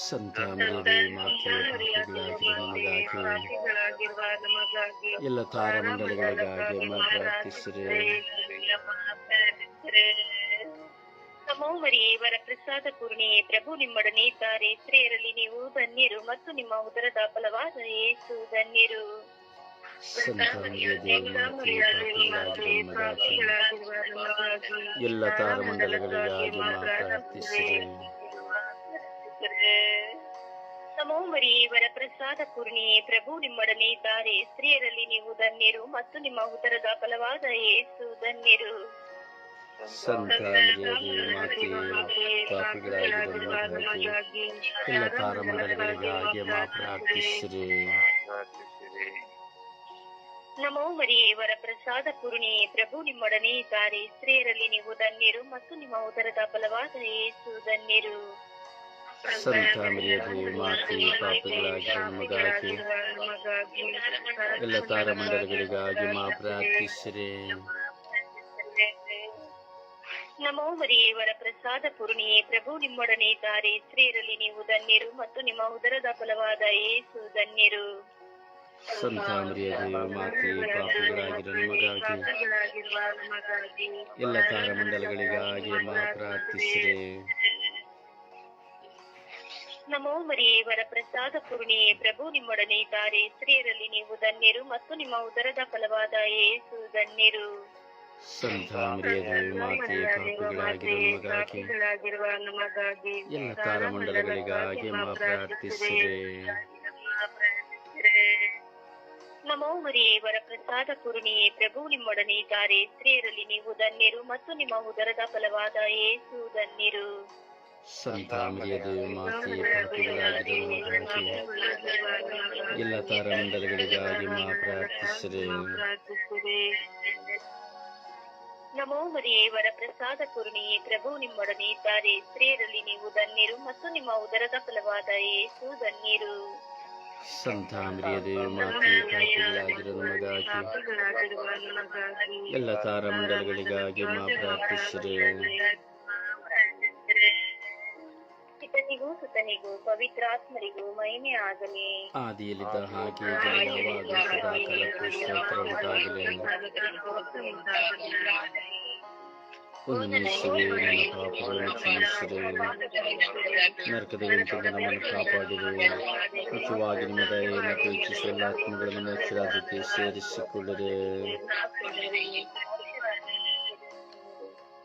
ಸಂತಾಮರಿಯ ಮಾತೆ ಪಾಪಿಗಳಾಗಿರುವ ನಮಗಾಗಿ ಎಲ್ಲ ತಾರಮಂಡಲಗಳಿಗಾಗಿ ನಾವು ನಮೋ ಮರಿಯವರ ಪ್ರಸಾದ ಪೂರ್ಣಿಯೇ ಪ್ರಭು ನಿಮ್ಮೊಡನೆ ಇದ್ದಾರೆ. ಸ್ತ್ರೀಯರಲ್ಲಿ ನೀವು ಧನ್ಯರು ಮತ್ತು ನಿಮ್ಮ ಉದರದ ಫಲವಾದ ಯೇಸು ಧನ್ಯರು. ಎಲ್ಲ ತಾರಮಂಡಲಗಳಿಗಾಗಿ ಪ್ರಾರ್ಥಿಸಿರಿ ಪ್ರಸಾದ ಪೂರ್ಣಿಯೇ ಪ್ರಭು ನಿಮ್ಮೊಡನೆ ಇದ್ದಾರೆ. ಸ್ತ್ರೀಯರಲ್ಲಿ ನೀವು ಧನ್ಯರು ಮತ್ತು ನಿಮ್ಮ ಉದರದ ಫಲವಾದ ಯೇಸು ಧನ್ಯರು. ಸಂತಾಮರಿಯ ದೇವಮಾತೆ ಪಾಪಿಗಳಾಗಿರುವ ನಮಗಾಗಿ ಎಲ್ಲ ತಾರಮಂಡಲಗಳಿಗಾಗಿ ಮಾ ಪ್ರಾರ್ಥಿಸಿರಿ. ನಮೋ ಮರಿಯವರ ಪ್ರಸಾದ ಪೂರ್ಣಿಯೇ ಪ್ರಭು ನಿಮ್ಮೊಡನೆ ಇದ್ದಾರೆ. ಸ್ತ್ರೀಯರಲ್ಲಿ ನೀವು ಧನ್ಯರು ಮತ್ತು ನಿಮ್ಮ ಉದರದ ಫಲವಾದ ಯೇಸು ಧನ್ಯರು. ಸಂತಾಮರಿಯ ದೇವಮಾತೆ ಪಾಪಿಗಳಾಗಿರುವ ನಮಗಾಗಿ ಎಲ್ಲ ತಾರಮಂಡಲಗಳಿಗಾಗಿ ಮಾ ಪ್ರಾರ್ಥಿಸಿರಿ. ನಮೋ ಮರಿಯೇವರ ಪ್ರಸಾದ ಪೂರ್ಣಿಯೇ ಪ್ರಭು ನಿಮ್ಮೊಡನೆ ಇದ್ದಾರೆ. ಸ್ತ್ರೀಯರಲ್ಲಿ ನೀವು ಧನ್ಯರು ಮತ್ತು ನಿಮ್ಮ ಉದರದ ಫಲವಾದ ಏಸು ಧನ್ಯರು. ದೇವಮಾತೆ ನಮಗಾಗಿ ಎಲ್ಲ ತಾರಮಂಡಲಗಳಿಗಾಗಿ ನಮೋ ಮರಿಯೇವರ ಪ್ರಸಾದ ಪೂರ್ಣಿಯೇ ಪ್ರಭು ನಿಮ್ಮೊಡನೆ ಇದ್ದಾರೆ. ಸ್ತ್ರೀಯರಲ್ಲಿ ನೀವು ಧನ್ಯರು ಮತ್ತು ನಿಮ್ಮ ಉದರದ ಫಲವಾದ ಏಸು ಧನ್ಯರು. ಪಾಪಿಗಳಾಗಿರುವ ನಮಗಾಗಿ ಎಲ್ಲ ತಾರಮಂಡಲಗಳಿಗಾಗಿ ಪ್ರಾರ್ಥಿಸಿದೆ ನಮೋ ಮರಿಯೇ ವರ ಪ್ರಸಾದ ಪೂರ್ಣಿಯೇ ಪ್ರಭು ನಿಮ್ಮೊಡನೆ ಇದ್ದಾರೆ. ಸ್ತ್ರೀಯರಲ್ಲಿ ನೀವು ಧನ್ಯರು ಮತ್ತು ನಿಮ್ಮ ಉದರದ ಫಲವಾದ ಏಸು ಧನ್ಯರು. ಎಲ್ಲ ತಾರಮಂಡಲಗಳಿಗಾಗಿ ಮಾ ಪ್ರಾರ್ಥಿಸಿದೆ ನಮೋ ಮರಿಯೇ ವರ ಪ್ರಸಾದ ಕುರುಣಿಯೇ, ಪ್ರಭು ನಿಮ್ಮೊಡನೆ ಇದ್ದಾರೆ. ಸ್ತ್ರೀಯರಲ್ಲಿ ನೀವು ಧನ್ಯರು ಮತ್ತು ನಿಮ್ಮ ಉದರದ ಫಲವಾದ ಏಸು ಧನ್ಯರು. ಎಲ್ಲ ತಾರಮಂಡಲಗಳಿಗಾಗಿ ಮಾ ಪ್ರಾರ್ಥಿಸಿದೆ ಪಿತನಿಗೂ ಸುತನಿಗೂ ಪವಿತ್ರಾತ್ಮರಿಗೂ ಮಹಿಮೆ ಆಗಲಿ ಆದಿಯಲ್ಲಿದ್ದ ಹಾಗೆ ಜನವಾದ ಸದಾಕಾಲಕ್ಕೂ ಸ್ತೋತ್ರ ಉಂಟಾಗಲಿ ಒಂದು ನಿಮಿಷವೇ ನನ್ನ ಪಾಪಗಳನ್ನು ಕ್ಷಮಿಸಿದೆ ನರಕದ ಬೆಂಕಿಯಿಂದ ನಮ್ಮನ್ನು ಕಾಪಾಡಿದೆ ಮುಖ್ಯವಾಗಿ ನಿಮ್ಮ ದಯೆಯನ್ನು ಪ್ರೀತಿಸುವ ಎಲ್ಲ ಆತ್ಮಗಳನ್ನು ಮೋಕ್ಷರಾಜ್ಯಕ್ಕೆ ಸೇರಿಸಿಕೊಳ್ಳಿದೆ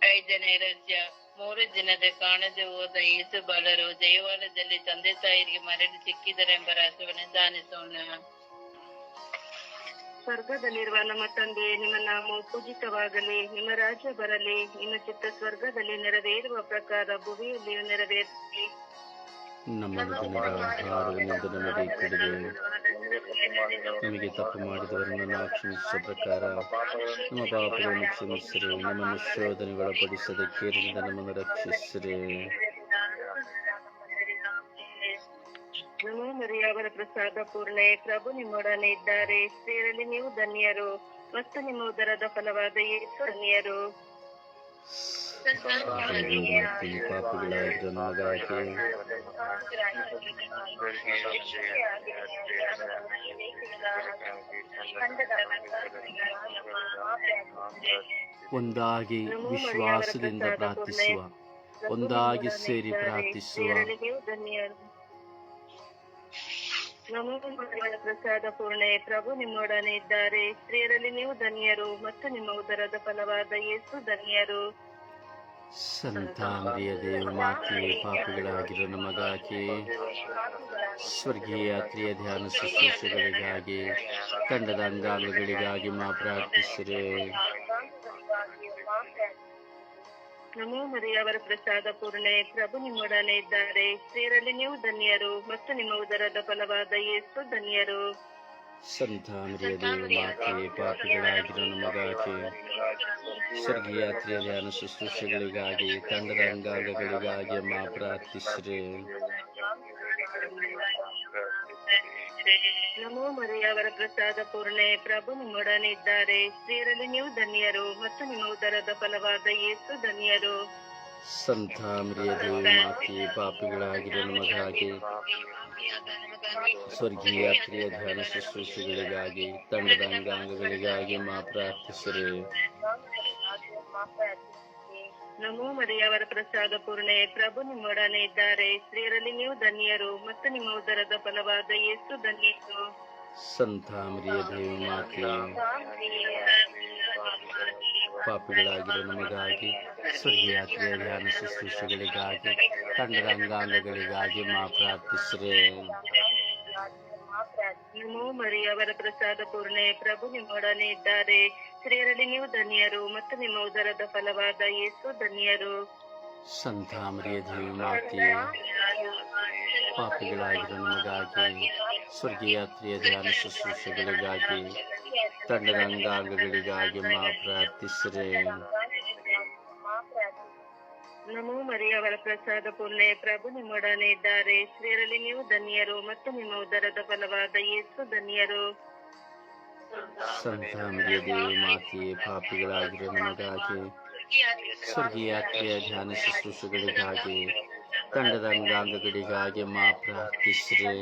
ಐದನೇ ರಹಸ್ಯ ಮೂರು ದಿನದ ಕಾಣದೆ ಹೋದ ಯೇಸು ಬಾಲರು ದೇವಾಲಯದಲ್ಲಿ ತಂದೆ ತಾಯಿಗೆ ಮರಳಿ ಸಿಕ್ಕಿದರೆಂಬ ರಹಸ್ಯವನ್ನು ದಾನಿಸೋಣ ಸ್ವರ್ಗದಲ್ಲಿರುವ ನಮ್ಮ ತಂದೆ, ನಿಮ್ಮ ನಾಮ ಪೂಜಿತವಾಗಲಿ, ನಿಮ್ಮ ರಾಜ್ಯ ಬರಲಿ, ನಿಮ್ಮ ಚಿತ್ತ ಸ್ವರ್ಗದಲ್ಲಿ ನೆರವೇರುವ ಪ್ರಕಾರ ಭುವಿಯಲ್ಲಿಯೂ ನೆರವೇರಲಿ. ನಮ್ಮ ದಿನದ ಆಹಾರವನ್ನು ನಮಗೆ ಕೊಡಿದೆ ನಮಗೆ ತಪ್ಪು ಮಾಡಿದವರನ್ನು ಕ್ಷಮಿಸಿದ ಪ್ರಕಾರ ನಮ್ಮ ಪಾಪಗಳನ್ನು ಕ್ಷಮಿಸಿರಿ. ನಮ್ಮನ್ನು ಶೋಧನೆಗೊಳಪಡಿಸದೆ ಕೇರಿನಿಂದ ನಮ್ಮನ್ನು ರಕ್ಷಿಸಿರಿ. ಮರಿಯವರ ಪ್ರಸಾದ ಪೂರ್ಣೆ ಪ್ರಭು ನಿಮ್ಮೊಡನೆ ಇದ್ದಾರೆ. ಸ್ತ್ರೀಯರಲ್ಲಿ ನೀವು ಧನ್ಯರು ಮತ್ತು ನಿಮ್ಮ ಉದರದ ಫಲವಾದ ಯೇಸು ಧನ್ಯರು ಮತ್ತು ಪಾಪಿಗಳಾಗಿರೋ ಒಂದಾಗಿ ವಿಶ್ವಾಸದಿಂದ ಪ್ರಾರ್ಥಿಸುವ, ಒಂದಾಗಿ ಸೇರಿ ಪ್ರಾರ್ಥಿಸುವ. ಪ್ರಸಾದ ಪೂರ್ಣೆ. ಪ್ರಭು ನಿಮ್ಮೊಡನೆ ಇದ್ದಾರೆ. ಸ್ತ್ರೀಯರಲ್ಲಿ ನೀವು ಧನ್ಯರು ಮತ್ತು ನಿಮ್ಮ ಉದರದ ಫಲವಾದ ಯೇಸು ಧನ್ಯರು. ಸಂತ ಮರಿಯ ದೇವ ಮಾತೆ, ಪಾಪಿಗಳಾಗಿರೋ ನಮಗಾಗಿ, ಸ್ವರ್ಗೀಯ ಕ್ರಿಯ ಧ್ಯಾನ ಶುಶ್ರೂಷೆಗಳಿಗಾಗಿ, ತಂಡದ ಅಂಗಾಂಗಗಳಿಗಾಗಿ ಮಾ ಪ್ರಾರ್ಥಿಸಿರೆ. ನಮೋ ಮರಿಯವರ ಪ್ರಸಾದ ಪೂರ್ಣೆ, ಪ್ರಭು ನಿಮ್ಮೊಡನೆ ಇದ್ದಾರೆ. ಸ್ತ್ರೀಯರಲ್ಲಿ ನೀವು ಧನ್ಯರು, ಮತ್ತು ನಿಮ್ಮ ಉದರದ ಫಲವಾದ ಯೇಸು ಧನ್ಯರು. ಸಂತ ಮರಿಯ ದೇವ ಮಾತೆಯೇ ಪಾಪಿಗಳಾಗಿರೋ ನಮಗಾಗಿ ಸ್ವರ್ಗಯಾತ್ರೆಯ ಧ್ಯಾನ ಶುಶ್ರೂಷೆಗಳಿಗಾಗಿ ತಂಡದ ಅಂಗಾಂಗಗಳಿಗಾಗಿ ಮಾ ಪ್ರಾರ್ಥಿಸ್ರಿ. ನಮೋ ಮರೆಯವರ ಪ್ರಸಾದ ಪೂರ್ಣೆ ಪ್ರಭು ನಿಮ್ಮೊಡನೆ ಇದ್ದಾರೆ ಸ್ತ್ರೀಯರಲ್ಲಿ ನೀವು ಧನ್ಯರು ಮತ್ತು ನಿಮ್ಮ ಉದರದ ಫಲವಾದ ಯೇಸು ಧನ್ಯರು. ಸಂತ ದೇವಿ ಮಾತೆಯೇ ಪಾಪಿಗಳಾಗಿರೋ ನಮಗಾಗಿ ಸ್ವರ್ಗೀಯ ಪ್ರಿಯ ಧ್ಯಾನ ಶುಶ್ರೂಷೆಗಳಿಗಾಗಿ ತಂಡದ ಅಂಗಾಂಗಗಳಿಗಾಗಿ ಮಾ ಪ್ರಾರ್ಥಿಸಿರಿ. ನಮೋ ಮದೆಯವರ ಪ್ರಸಾದ ಪೂರ್ಣೆ ಪ್ರಭು ನಿಮ್ಮೊಡನೆ ಇದ್ದಾರೆ. ಸ್ತ್ರೀಯರಲ್ಲಿ ನೀವು ಧನ್ಯರು ಮತ್ತು ನಿಮ್ಮ ಉದರದ ಫಲವಾದ ಎಷ್ಟು ಧನ್ಯರು. ಸಂತಾಮರಿಯ ದೇವಿ ಮಾತೆಯೇ ಪಾಪಿಗಳಾಗಿರೋ ನಮಗಾಗಿ, ಸ್ವರ್ಗಯಾತ್ರೆಯ ಧ್ಯಾನ ಶುಶ್ರೂಷೆಗಳಿಗಾಗಿ ತಂಡದ ಅಂಗಾಂಗಗಳಿಗಾಗಿ ಮಾ ಪ್ರಾರ್ಥಿಸ್ರೆ. ನಮೋ ಮರಿಯವರ ಪ್ರಸಾದ ಪೂರ್ಣೆ, ಪ್ರಭು ನಿಮ್ಮೊಡನೆ ಇದ್ದಾರೆ. ಸ್ತ್ರೀಯರಲ್ಲಿ ನೀವು ಧನ್ಯರು ಮತ್ತು ನಿಮ್ಮ ಉದರದ ಫಲವಾದ ಯೇಸು ಧನ್ಯರು. ಸಂತ ಮರಿಯ ದೇವಿ ಮಾತೆಯೇ ಪಾಪಿಗಳಾಗಿರೋ ನಮಗಾಗಿ ಸ್ವರ್ಗಯಾತ್ರೆಯ ಧ್ಯಾನ ಶುಶ್ರೂಷೆಗಳಿಗಾಗಿ ತಂಡದ ಅಂಗಾಂಗಗಳಿಗಾಗಿ ಮಾ ಪ್ರಾರ್ಥಿಸಿರೆ. ನಮೋ ಮರಿಯವರ ಪ್ರಸಾದ ಪುಣ್ಯ ಪ್ರಭು ನಿಮ್ಮೊಡನೆ ಇದ್ದಾರೆ. ಸ್ತ್ರೀಯರಲ್ಲಿ ನೀವು ಧನ್ಯರು ಮತ್ತು ನಿಮ್ಮ ಉದರದ ಫಲವಾದ ಯೇಸು ಧನ್ಯರು. ಸಂತ ಮರಿಯ ದೇವಿ ಮಾತೆಯೇ ಪಾಪಿಗಳಾಗಿರೋ ನಮಗಾಗಿ ಸ್ವರ್ಗೀಯ ಕ್ರಿಯ ಧ್ಯಾನ ಶುಶ್ರೂಷೆಗಳಿಗಾಗಿ ತಂಡದ ಅಂಗಾಂಗಗಳಿಗಾಗಿ ಮಾ ಪ್ರಾರ್ಥಿಸಿರೆ.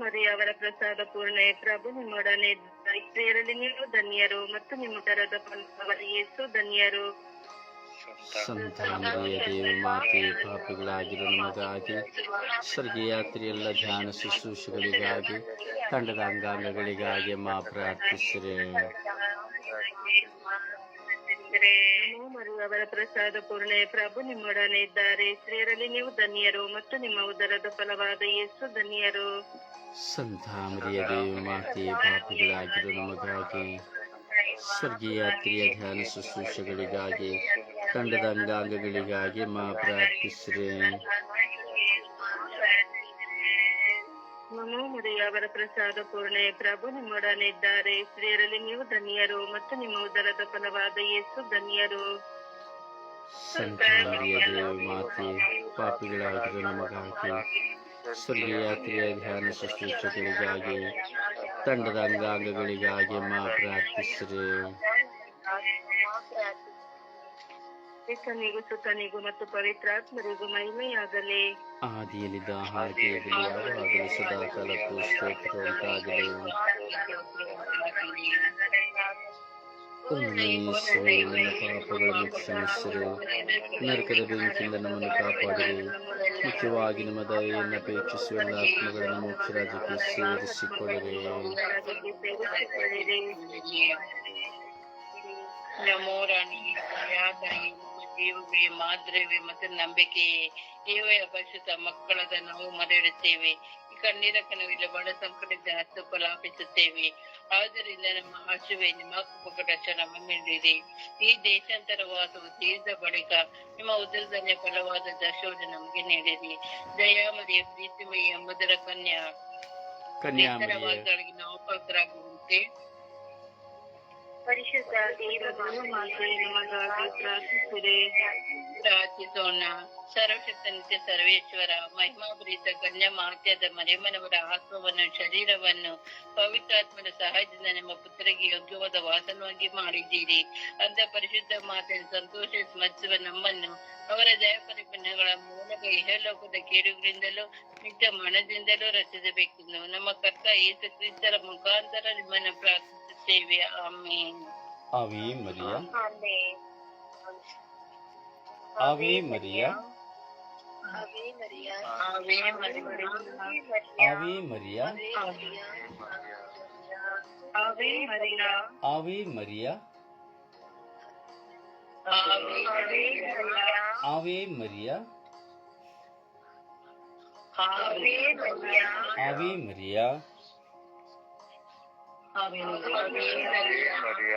ಮರಿಯವರ ಪ್ರಸಾದ ಪೂರ್ಣ ಪ್ರಭು ನಿಮ್ಮೊಡನೆ ಸ್ತ್ರೀಯರಲ್ಲಿ ನೀವು ಧನ್ಯರು ಮತ್ತು ನಿಮ್ಮ ತರದ ಯೇಸು ಧನ್ಯರು. ಸಂತಾನರಿಯ ದೇವಿ ಮಾತೆ ಪಾಪಿಗಳಾಗಿರೋ ನಮಗಾಗಿ ಸ್ವರ್ಗೀಯ ಯಾತ್ರೆಯೆಲ್ಲ ಧ್ಯಾನ ಶುಶ್ರೂಷೆಗಳಿಗಾಗಿ ತಂಡದ ಅಂಗಾಂಗಗಳಿಗಾಗಿ ಮಾ ಪ್ರಾರ್ಥಿಸಿರೆ. ನಮೋ ಮರಿಯವರ ಪ್ರಸಾದ ಪೂರ್ಣೆ ಪ್ರಭು ನಿಮ್ಮೊಡನೆ ಇದ್ದಾರೆ. ಸ್ತ್ರೀಯರಲ್ಲಿ ನೀವು ಧನ್ಯರು ಮತ್ತು ನಿಮ್ಮ ಉದರದ ಫಲವಾದ ಯೇಸು ಧನ್ಯರು. ಸಂತಾಮರಿಯ ದೇವಿ, ಮಾತೆಯ ಪಾಪಿಗಳಾಗಿರೋ ನಮಗಾಗಿ, ಸ್ವರ್ಗೀಯ ಕ್ರಿಯ ಧ್ಯಾನ ಶುಶ್ರೂಷೆಗಳಿಗಾಗಿ ತಂಡದ ಅಂಗಾಂಗಗಳಿಗಾಗಿ ಮಾ ಪ್ರಾರ್ಥಿಸಿರೆ. ಮರಿಯವರ ಪ್ರಸಾದ ಪೂರ್ಣೆ ಪ್ರಭು ನಿಮ್ಮೊಡನೆ ಇದ್ದಾರೆ ಸ್ತ್ರೀಯರಲ್ಲಿ ನೀವು ಧನ್ಯರು ಮತ್ತು ನಿಮ್ಮ ಉದರದ ಫಲವಾದ ಯೇಸು ಧನ್ಯರು. ಮಾತೆ ಪಾಪಿಗಳಾಗಿರೋ ನಮಗಾಗಿ ಸ್ವರ್ಗೀಯ ಯಾತ್ರೆಯ ಧ್ಯಾನ ಶುಶ್ರೂಷೆಗಳಿಗಾಗಿ ತಂಡದ ಅಂಗಾಂಗಗಳಿಗಾಗಿ ಮಾ ಪ್ರಾರ್ಥಿಸಿರೆ ಕ್ರಿಸ್ತನಿಗೂ ಸುತನಿಗೂ ಮತ್ತು ಪವಿತ್ರಾತ್ಮರಿಗೂ ಮಹಿಮೆಯಾಗಲಿ ಆದಿಯಲ್ಲಿದ್ದ ಹಾಗೆ ಯಾವಾಗಲೂ ಸದಾ ಕಾಲಕ್ಕೂ ಸ್ತೋತ್ರ ಉಂಟಾಗಲಿ ಪಾಪಗಳನ್ನು ಕ್ಷಮಿಸಿರು ನರಕದ ಬೆಂಕಿಯಿಂದ ನಮ್ಮನ್ನು ಕಾಪಾಡಿರಿ ಮುಖ್ಯವಾಗಿ ನಮ್ಮ ದಯೆಯನ್ನು ಅಪೇಕ್ಷಿಸುವ ಎಲ್ಲ ಆತ್ಮಗಳನ್ನು ಮೋಕ್ಷ ರಾಜ್ಯಕ್ಕೆ ಸೇರಿಸಿಕೊಳ್ಳಿರಿ ನಮೋ ರಾಣಿ ಯಾತನೆ ಜೀವವೇ ಮತ್ತೆ ನಂಬಿಕೆಯೇ ಏವೇ ಅಪರಿಚಿತ ಮಕ್ಕಳದ ನಾವು ಮರೆಯುತ್ತೇವೆ. ಈ ಕಣ್ಣೀರ ಕನವಿಲ್ಲ ಬಡ ಸಂಕಟದ ಹತ್ತು ಫಲಾಪಿಸುತ್ತೇವೆ ಆದ್ದರಿಂದ ನಮ್ಮ ಆಶುವೆ ನಿಮ್ಮ ಕುಪಕಟ ನಮ್ಮ ಮೇಲಿದೆ ಈ ದೇಶಾಂತರವಾಸವು ತೀರ್ದ ಬಳಿಕ ನಿಮ್ಮ ಉದರದಲ್ಲೇ ಫಲವಾದ ದಶವನ್ನು ನಮಗೆ ನೀಡಿರಿ. ದಯಾಮರಿಯ ಪ್ರೀತಿಮಯ ಮಧುರ ಕನ್ಯಾ. ಕನ್ಯಾ ನಾವು ಪಾತ್ರರಾಗುವಂತೆ ಪರಿಶುದ್ಧ ದೇವರ ಮಾತೆ ನಮಗಾಗಿ ಪ್ರಾರ್ಥಿಸಿದೆ ಪ್ರಾರ್ಥಿಸೋಣ ಸರ್ವಶಕ್ತ ನಿತ್ಯ ಸರ್ವೇಶ್ವರ ಮಹಿಮಾಭರಿತ ಕನ್ಯಾ ಮರೆಮನವರ ಆತ್ಮವನ್ನು ಶರೀರವನ್ನು ಪವಿತ್ರಾತ್ಮನ ಸಹಾಯದಿಂದ ನಿಮ್ಮ ಪುತ್ರಿಗೆ ಯೋಗ್ಯವಾದ ವಾಸನವಾಗಿ ಮಾಡಿದ್ದೀರಿ. ಅಂತ ಪರಿಶುದ್ಧ ಮಾತೆಯನ್ನು ಸಂತೋಷ ಸ್ಮರಿಸುವ ನಮ್ಮನ್ನು ಅವರ ದಯ ಪರಿಪನ್ನಗಳ ಮೂಲಕ ಇಹಲೋಕದ ಕೇಡುಗಳಿಂದಲೂ ನಿತ್ಯ ಮನದಿಂದಲೂ ರಚಿಸಬೇಕೆಂದು ನಮ್ಮ ಕರ್ತ ಏಸು ಕ್ರಿಸ್ತರ ಮುಖಾಂತರ ನಿಮ್ಮನ್ನು ಪ್ರಾರ್ಥಿಸುತ್ತೇವೆ. Amen Maria. ಆಮೆನ್. ಆವಿ ಮರಿಯ ಆವೇ ಮರಿಯ ಆವಿ ಮರಿಯ ಆವೆ ಮರಿಯ ಆವಿ ಮರಿಯ ಆವೇ ಆವಿ ಮರಿಯ ಆವೇ ಮರಿಯ ಆವಿ ಮರಿಯ ಆವೇ ಮರಿಯ ಮರಿಯ